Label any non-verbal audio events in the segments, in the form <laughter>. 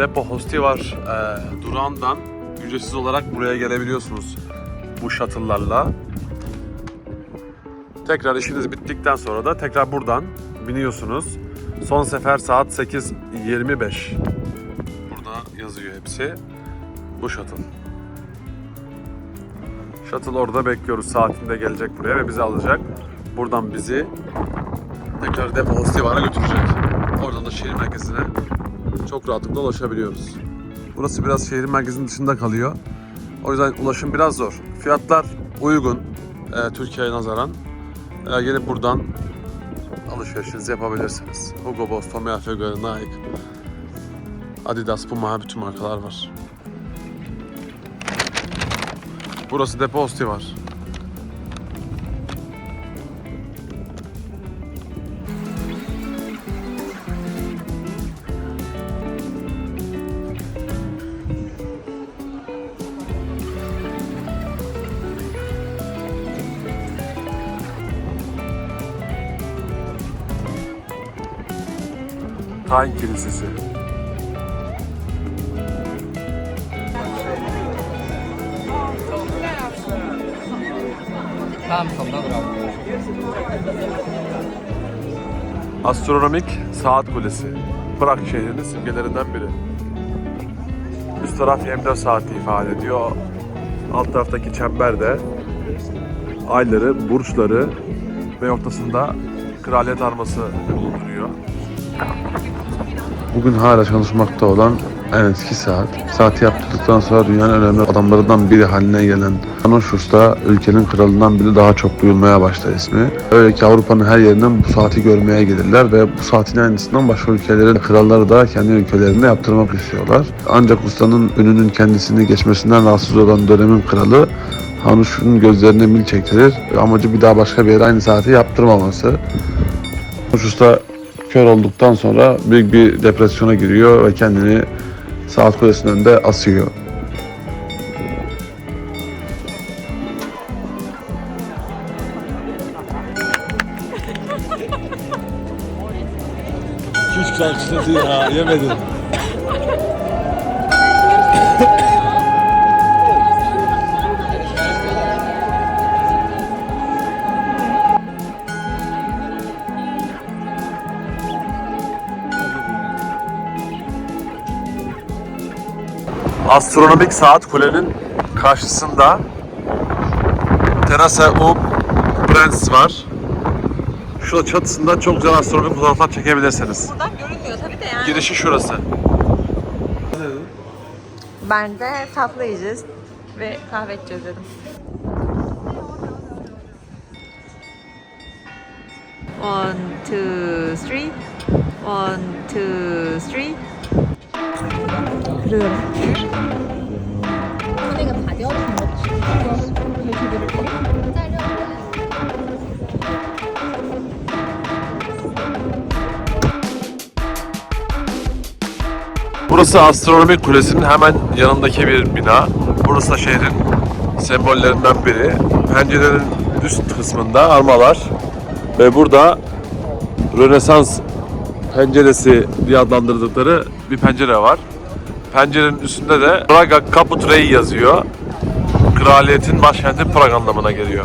Depo Hosti var. Ee, durağından ücretsiz olarak buraya gelebiliyorsunuz bu shuttle'larla. Tekrar işiniz bittikten sonra da tekrar buradan biniyorsunuz. Son sefer saat 8.25. Burada yazıyor hepsi. Bu shuttle. Shuttle orada bekliyoruz. Saatinde gelecek buraya ve bizi alacak. Buradan bizi tekrar Depo Hostivar'a götürecek. Oradan da şehir merkezine çok rahatlıkla ulaşabiliyoruz. Burası biraz şehir merkezinin dışında kalıyor. O yüzden ulaşım biraz zor. Fiyatlar uygun e, Türkiye'ye nazaran. E, gelip buradan alışverişinizi yapabilirsiniz. Hugo Boss, Tommy Hilfiger, Nike, Adidas, Puma bütün markalar var. Burası Depo Hosti var. Tayin Kilisesi. Astronomik Saat Kulesi. Prag şehrinin simgelerinden biri. Üst taraf 24 saati ifade ediyor. Alt taraftaki çember de ayları, burçları ve ortasında kraliyet arması bulunduruyor. Bugün hala çalışmakta olan en eski saat. Saati yaptırdıktan sonra dünyanın önemli adamlarından biri haline gelen da ülkenin kralından biri daha çok duyulmaya başladı ismi. Öyle ki Avrupa'nın her yerinden bu saati görmeye gelirler ve bu saatin aynısından başka ülkelerin kralları da kendi ülkelerinde yaptırmak istiyorlar. Ancak ustanın ününün kendisini geçmesinden rahatsız olan dönemin kralı Hanuş'un gözlerine mil çektirir. Amacı bir daha başka bir yere aynı saati yaptırmaması. Hanuşus da kör olduktan sonra büyük bir depresyona giriyor ve kendini saat kulesinin önünde asıyor. Üç şarkısı ya yemedim. Astronomik saat kulenin karşısında Terasa U Prince var. Şurada çatısında çok güzel astronomik fotoğraflar çekebilirsiniz. Buradan görünmüyor tabii de yani. Girişi şurası. Ben de tatlı yiyeceğiz ve kahve içeceğiz dedim. One, two, three. One, two, three. 그 Burası Astronomik Kulesi'nin hemen yanındaki bir bina. Burası da şehrin sembollerinden biri. Pencerenin üst kısmında armalar ve burada Rönesans penceresi diye adlandırdıkları bir pencere var. Pencerenin üstünde de Praga Caput Rei yazıyor. Kraliyetin başkenti Prag anlamına geliyor.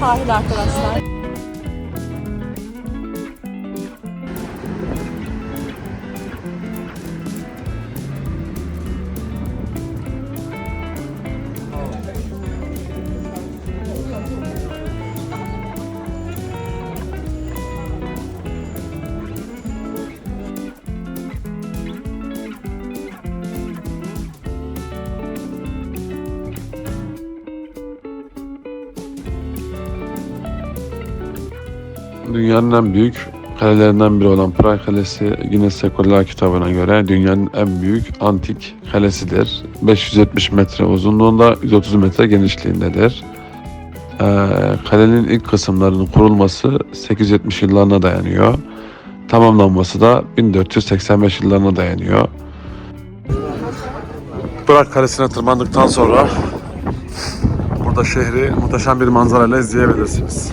Sahil arkadaşlar. Dünyanın en büyük kalelerinden biri olan Prag Kalesi Guinness Rekorlar kitabına göre dünyanın en büyük antik kalesidir. 570 metre uzunluğunda, 130 metre genişliğindedir. Ee, kalenin ilk kısımlarının kurulması 870 yıllarına dayanıyor. Tamamlanması da 1485 yıllarına dayanıyor. Prag Kalesi'ne tırmandıktan sonra burada şehri muhteşem bir manzarayla izleyebilirsiniz.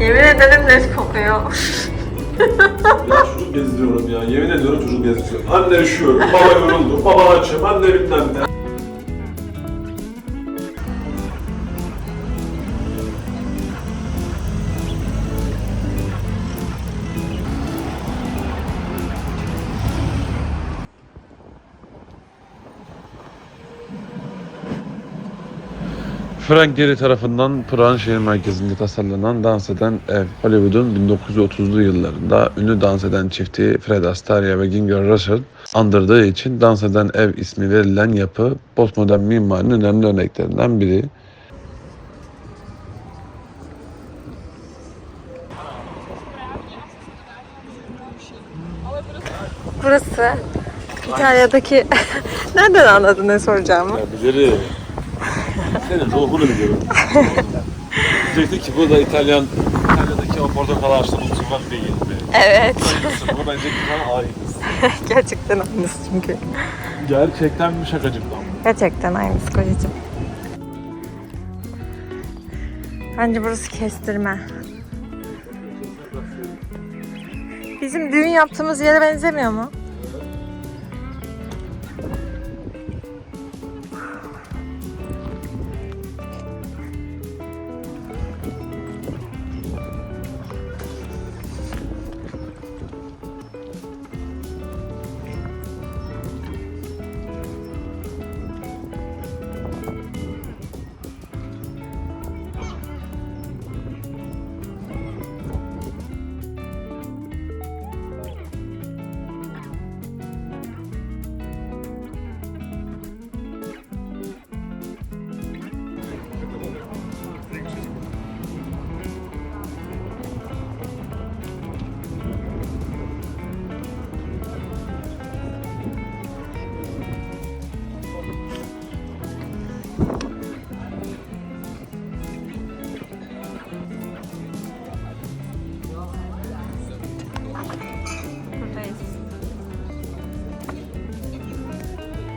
Yemin ederim leş kokuyor. <laughs> Ya çocuk gezdiriyorum ya. Yemin ediyorum çocuk gezdiriyorum. Anne üşüyor, baba yoruldu, baba açım, anne bilmem ne. Frank Gehry tarafından Prag'ın şehir merkezinde tasarlanan dans eden ev, Hollywood'un 1930'lu yıllarında ünlü dans eden çifti Fred Astaire ve Ginger Russell andırdığı için dans eden ev ismi verilen yapı postmodern mimarinin önemli örneklerinden biri. Burası İtalya'daki... <laughs> Nereden anladın ne soracağımı? Ya bilirim. Senin ruhunu biliyorum. Diyecekti ki bu da İtalyan, İtalya'daki o portakal ağaçlı mutfak değil mi? Evet. Bu bence bana ait. <laughs> Gerçekten aynısı çünkü. Gerçekten bir şakacıktan. Gerçekten aynısı kocacığım. Bence burası kestirme. Bizim düğün yaptığımız yere benzemiyor mu?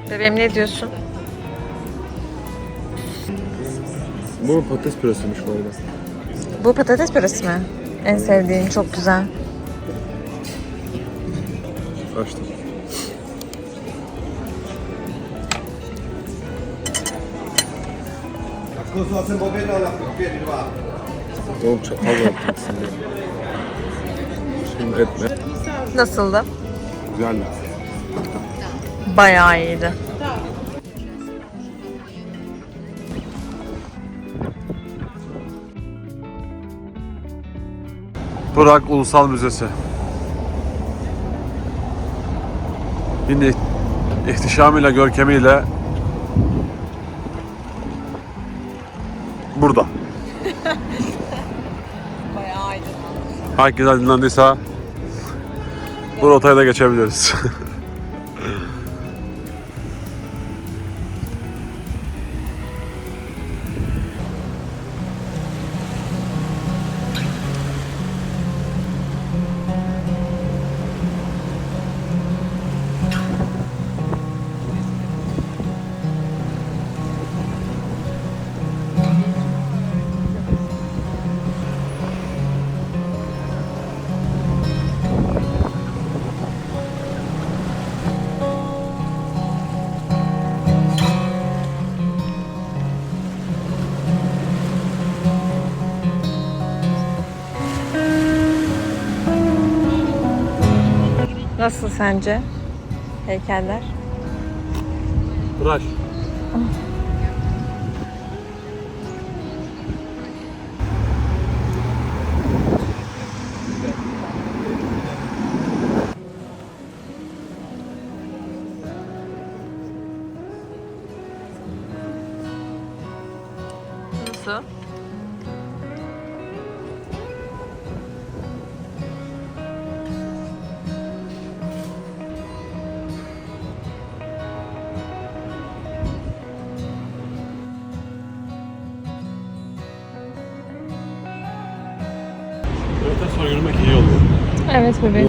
Bebeğim ne diyorsun? Bu patates püresiymiş bu arada. Bu patates püresi mi? En sevdiğim, çok güzel. Açtım. Oğlum çatal yaptım Şimdi etme. Nasıldı? Güzel. Bayağı iyiydi. Prag Ulusal Müzesi. Yine ihtişamıyla, görkemiyle burada. <laughs> Bayağı aydınlanmış. Herkes aydınlandıysa bu rotaya da geçebiliriz. <laughs> Nasıl sence? Heykeller. Öğleden sonra yürümek iyi oluyor. Evet bebeğim.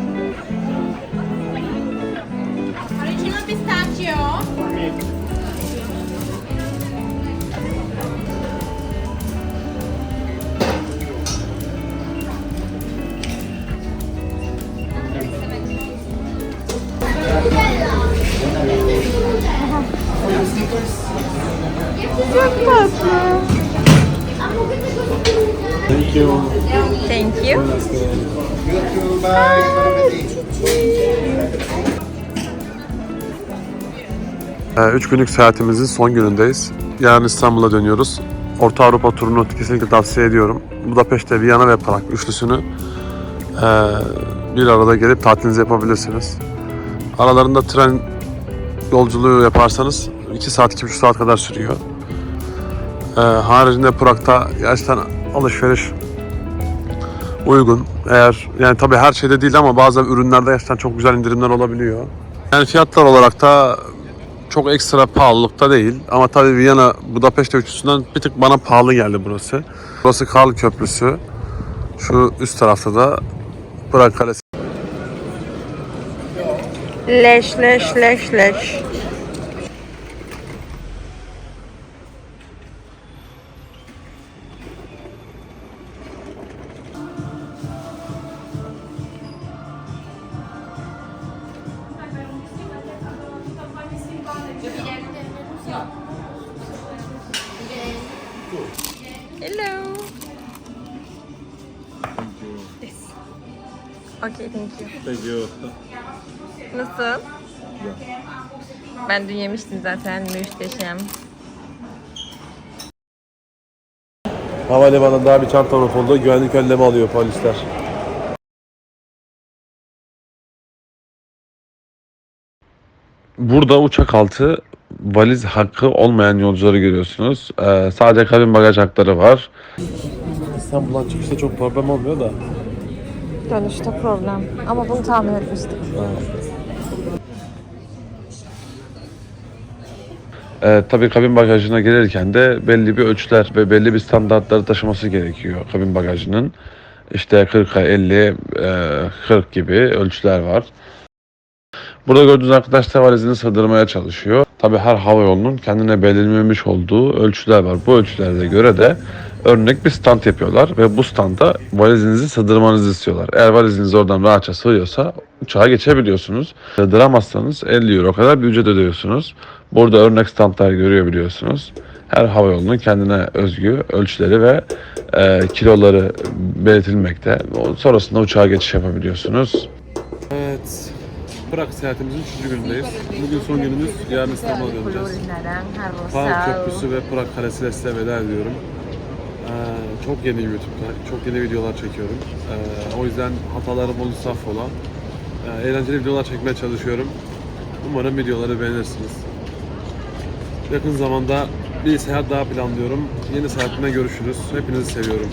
Thank you. Ee, Üç günlük seyahatimizin son günündeyiz. Yarın İstanbul'a dönüyoruz. Orta Avrupa turunu kesinlikle tavsiye ediyorum. Budapeşte, Viyana ve Prag üçlüsünü ee, bir arada gelip tatilinizi yapabilirsiniz. Aralarında tren yolculuğu yaparsanız 2 saat, 2,5 saat kadar sürüyor. Ee, haricinde Prag'da gerçekten alışveriş uygun. Eğer yani tabii her şeyde değil ama bazı ürünlerde gerçekten çok güzel indirimler olabiliyor. Yani fiyatlar olarak da çok ekstra pahalılıkta değil. Ama tabii Viyana Budapeşte üçlüsünden bir tık bana pahalı geldi burası. Burası Karl Köprüsü. Şu üst tarafta da Prag Kalesi. Leş leş leş leş. Hello. Okay, thank you. Thank you. Nasıl? Ben dün yemiştim zaten. Müsteşem. Havalimanında daha bir çanta unutuldu. Güvenlik önlemi alıyor polisler. Burada uçak altı valiz hakkı olmayan yolcuları görüyorsunuz. Ee, sadece kabin bagaj hakları var. İstanbul'dan çıkışta çok problem olmuyor da. Dönüşte problem. Ama bunu tahmin etmiştik. Ee, tabii kabin bagajına gelirken de belli bir ölçüler ve belli bir standartları taşıması gerekiyor kabin bagajının. İşte 40'a 50, e, 40 gibi ölçüler var. Burada gördüğünüz arkadaşlar valizini sığdırmaya çalışıyor. Tabii her hava yolunun kendine belirlenmiş olduğu ölçüler var. Bu ölçülere göre de örnek bir stand yapıyorlar ve bu standa valizinizi sığdırmanızı istiyorlar. Eğer valiziniz oradan rahatça sığıyorsa uçağa geçebiliyorsunuz. Sığdıramazsanız 50 euro kadar bir ücret ödüyorsunuz. Burada örnek standlar görüyor biliyorsunuz. Her havayolunun kendine özgü ölçüleri ve e, kiloları belirtilmekte. Sonrasında uçağa geçiş yapabiliyorsunuz. Evet. Prag seyahatimizin 3. günündeyiz. Bugün son günümüz. Yarın İstanbul'a döneceğiz. Prag Köprüsü ve Prag Kalesi'yle size veda ediyorum. Ee, çok yeni YouTube'da, çok yeni videolar çekiyorum. Ee, o yüzden hatalarım olursa affola. Ee, eğlenceli videolar çekmeye çalışıyorum. Umarım videoları beğenirsiniz. Yakın zamanda bir seyahat daha planlıyorum. Yeni seyahatimde görüşürüz. Hepinizi seviyorum.